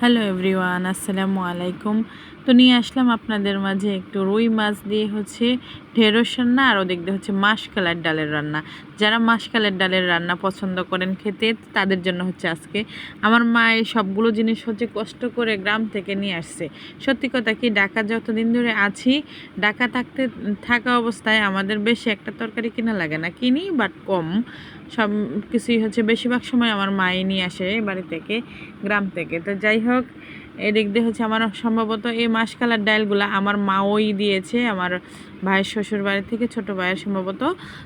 Hello everyone আসসালামু আলাইকুম তো নিয়ে আসলাম আপনাদের মাঝে একটু রুই মাছ দিয়ে হচ্ছে ঢেঁড়স রান্না, আর ওদিক দিয়ে হচ্ছে মাসকালের ডালের রান্না। যারা মাসকালের ডালের রান্না পছন্দ করেন খেতে, তাদের জন্য হচ্ছে আজকে আমার মা এই সবগুলো জিনিস হচ্ছে কষ্ট করে গ্রাম থেকে নিয়ে আসছে। সত্যি কথা কি, ঢাকা যতদিন ধরে আছি, ঢাকা থাকতে, থাকা অবস্থায় আমাদের বেশি একটা তরকারি কিনা লাগে না, কিনি বাট কম। সব কিছুই হচ্ছে বেশিরভাগ সময় আমার মায়ে নিয়ে আসে বাড়ি থেকে, গ্রাম থেকে। তো যাই হোক, এদিক দিয়ে হচ্ছে আমার সম্ভবত এই মাসকালার ডালগুলো আমার মাওই দিয়েছে, আমার ভাইয়ের শ্বশুর বাড়ি থেকে ছোট ভাইয়ের সম্ভবত।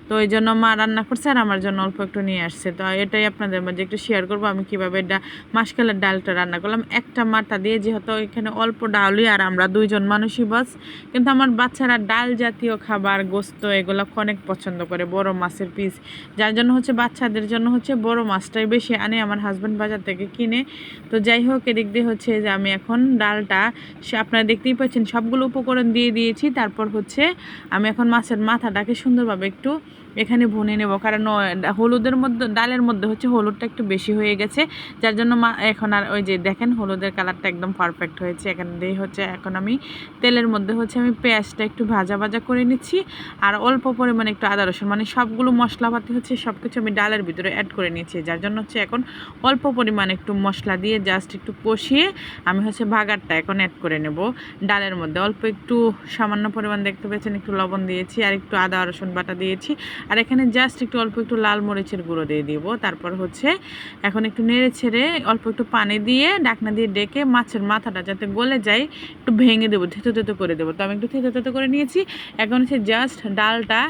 তো ওই জন্য মা রান্না করছে আর আমার জন্য অল্প একটু নিয়ে আসছে। তো এটাই আপনাদের মাঝে একটু শেয়ার করব। আমি কীভাবে ডা, মাসকালের ডালটা রান্না করলাম। একটা মাটা দিয়ে যেহেতু এখানে অল্প ডালই আর আমরা দুইজন মানুষই বাস, কিন্তু আমার বাচ্চারা ডাল জাতীয় খাবার, গোস্ত এগুলো অনেক পছন্দ করে, বড় মাছের পিস। যার জন্য হচ্ছে বাচ্চাদের জন্য হচ্ছে বড় মাছটাই বেশি আনে, আমার হাজব্যান্ড বাজার থেকে কিনে। তো যাই হোক, এদিক দিয়ে হচ্ছে যে আমি এখন ডালটা, সে আপনারা দেখতেই পাচ্ছেন সবগুলো উপকরণ দিয়ে দিয়েছি। তারপর হচ্ছে আমি এখন মাছের মাথাটাকে সুন্দরভাবে একটু এখানে ভুনে নেব। কারণ হলুদের মধ্যে, ডালের মধ্যে হচ্ছে হলুদটা একটু বেশি হয়ে গেছে। যার জন্য মা এখন আর ওই যে দেখেন হলুদের কালারটা একদম পারফেক্ট হয়েছে। এখান দিয়ে হচ্ছে এখন আমি তেলের মধ্যে হচ্ছে আমি পেঁয়াজটা একটু ভাজা ভাজা করে নিচ্ছি। আর অল্প পরিমাণে একটু আদা রসুন মানে সবগুলো মশলাপাতি হচ্ছে সব কিছু আমি ডালের ভিতরে অ্যাড করে নিয়েছি। যার জন্য হচ্ছে এখন অল্প পরিমাণে একটু মশলা দিয়ে জাস্ট একটু কষিয়ে আমি হচ্ছে ভাগারটা এখন অ্যাড করে নেব। ডালের মধ্যে অল্প একটু সামান্য পরিমাণ দেখতে পেয়েছেন একটু লবণ দিয়েছি আর একটু আদা, রসুন বাটা দিয়েছি। আর এখানে জাস্ট একটু অল্প একটু লাল মরিচের গুঁড়ো দিয়ে দিব। তারপর হচ্ছে এখন একটু নেড়ে ছেড়ে অল্প একটু পানি দিয়ে ডাকনা দিয়ে ডেকে মাছের মাথাটা যাতে গলে যায়, একটু ভেঙে দেবো, থেতো থেতো করে দেবো। তো আমি একটু থেতো থেতো করে নিয়েছি। এখন হচ্ছে জাস্ট ডালটা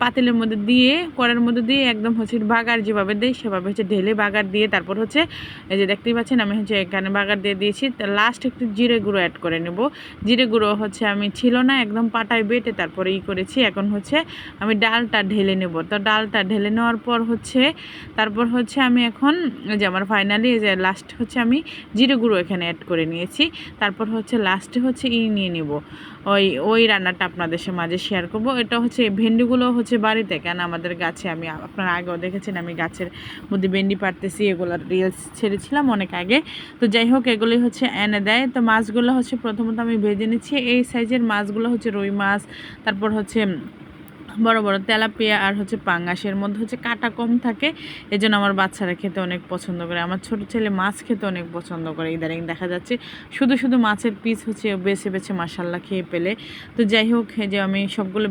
পাতিলের মধ্যে দিয়ে কড়ার মধ্যে দিয়ে একদম হচ্ছে বাগার যেভাবে দেয় সেভাবে হচ্ছে ঢেলে বাগার দিয়ে তারপর হচ্ছে এই যে দেখতেই পাচ্ছেন আমি হচ্ছে এখানে বাগার দিয়ে দিয়েছি। লাস্ট একটু জিরে গুঁড়ো অ্যাড করে নেব। জিরে গুঁড়ো হচ্ছে আমি ছিল না, একদম পাটায় বেটে তারপরে ই করেছি। এখন হচ্ছে আমি ডালটা ঢেলে নেব। তো ডালটা ঢেলে নেওয়ার পর হচ্ছে, তারপর হচ্ছে আমি এখন যে আমার ফাইনালি যে লাস্ট হচ্ছে আমি জিরে গুঁড়ো এখানে অ্যাড করে নিয়েছি। তারপর হচ্ছে লাস্টে হচ্ছে ই নিয়ে নেব। ওই ওই রান্নাটা আপনাদের মাঝে শেয়ার করব। এটা হচ্ছে ভেন্ডিগুলো হচ্ছে বাড়িতে, কেন আমাদের গাছে আমি, আপনারা আগেও দেখেছেন আমি গাছের মধ্যে ভেন্ডি পারতেছি এগুলোর রিলস ছেড়েছিলাম অনেক আগে। তো যাই হোক, এগুলোই হচ্ছে এনে দেয়। তো মাছগুলো হচ্ছে প্রথমত আমি ভেজে নিচ্ছি। এই সাইজের মাছগুলো হচ্ছে রুই মাছ তারপর হচ্ছে বড় বড় তেলাপিয়া আর হচ্ছে পাঙ্গাসের মধ্যে হচ্ছে কাটা কম থাকে। এই জন্য আমার বাচ্চারা খেতে অনেক পছন্দ করে। আমার ছোট ছেলে মাছ খেতে অনেক পছন্দ করে ইদারিং দেখা যাচ্ছে। শুধু শুধু মাছের পিস হচ্ছে বেছে বেছে মাসাল্লা খেয়ে পেলে। তো যাই হোক যে আমি সবগুলো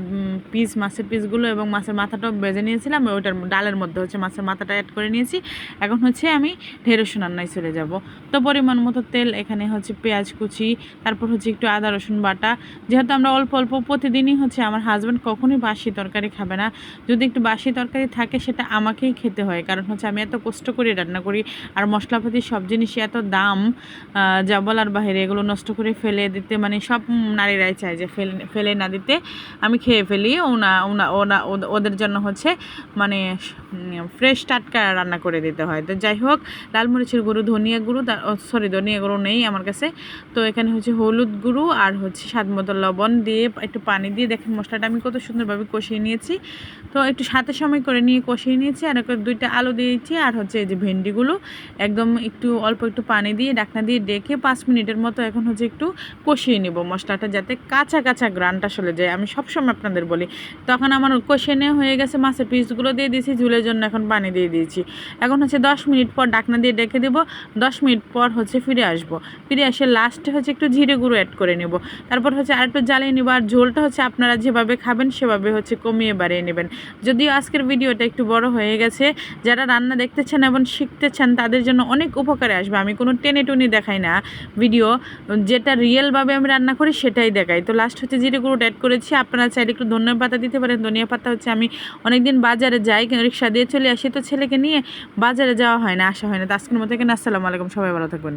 পিস মাছের পিসগুলো এবং মাছের মাথাটাও বেজে নিয়েছিলাম, ওইটার ডালের মধ্যে হচ্ছে মাছের মাথাটা অ্যাড করে নিয়েছি। এখন হচ্ছে আমি ঢেঁড়স রান্নায় চলে যাব। তো পরিমাণ মতো তেল, এখানে হচ্ছে পেঁয়াজ কুচি, তারপর হচ্ছে একটু আদা রসুন বাটা। যেহেতু আমরা অল্প অল্প প্রতিদিনই হচ্ছে আমার হাজব্যান্ড কখনোই বাসি তরকারি খাবে না। যদি একটু বাসি তরকারি থাকে সেটা আমাকেই খেতে হয়। কারণ হচ্ছে আমি এত কষ্ট করে রান্না করি আর মশলাপাতি সব জিনিসই এত দাম যা বলার বাহিরে এগুলো নষ্ট করে ফেলে দিতে মানে সব নারীরাই চায় যে ফেলে ফেলে না দিতে আমি খেয়ে ফেলি। ওনা ওনা ওনা ওদের জন্য হচ্ছে মানে ফ্রেশ টাটকা রান্না করে দিতে হয়। তো যাই হোক, লাল মরিচের গুঁড়ো, ধনিয়া গুঁড়ো সরি ধনিয়া গুঁড়ো নেই আমার কাছে। তো এখানে হচ্ছে হলুদ গুঁড়ো আর হচ্ছে স্বাদ মতো লবণ দিয়ে একটু পানি দিয়ে দেখেন মশলাটা আমি কত সুন্দরভাবে কষিয়ে নিয়েছি। তো একটু সাথে সময় করে নিয়ে কষিয়ে নিয়েছি, আর দুইটা আলু দিয়েছি আর হচ্ছে এই যে ভেন্ডিগুলো। একদম একটু অল্প একটু পানি দিয়ে, ডাকনা দিয়ে ডেকে পাঁচ মিনিটের মতো এখন হচ্ছে একটু কষিয়ে নিব মশলাটা যাতে কাঁচা কাঁচা গ্রানটা চলে যায়। আমি সবসময় আপনাদের বলি, তখন আমার কষিয়ে নেওয়া হয়ে গেছে, মাছের পিসগুলো দিয়ে দিয়েছি, ঝুলের জন্য এখন পানি দিয়ে দিয়েছি। এখন হচ্ছে দশ মিনিট পর ডাকনা দিয়ে ডেকে দেবো, দশ মিনিট পর হচ্ছে ফিরে আসব। ফিরে এসে লাস্টে হচ্ছে একটু জিরে গুঁড়ো অ্যাড করে নেব। তারপর হচ্ছে আরেকটু জ্বালিয়ে নেব, আর ঝোলটা হচ্ছে আপনারা যেভাবে খাবেন সেভাবে হচ্ছে কমিয়ে বাড়িয়ে নেবেন। যদিও আজকের ভিডিওটা একটু বড় হয়ে গেছে, যারা রান্না দেখতেছেন এবং শিখতেছেন তাদের জন্য অনেক উপকারে আসবে। আমি কোনো টেনে টুনি দেখাই না ভিডিও, যেটা রিয়েলভাবে আমি রান্না করি সেটাই দেখাই। তো লাস্ট হচ্ছে জিরে গুঁড়ো অ্যাড করেছি। আপনারা চাইলে একটু ধনিয়া পাতা দিতে পারেন। ধনিয়া পাতা হচ্ছে আমি অনেকদিন বাজারে যাই, রিক্সা দিয়ে চলে আসি। তো ছেলেকে নিয়ে বাজারে যাওয়া হয় না, আসা হয় না। তো আজকের মতো এখানে আসসালামু আলাইকুম। সবাই ভালো থাকবেন।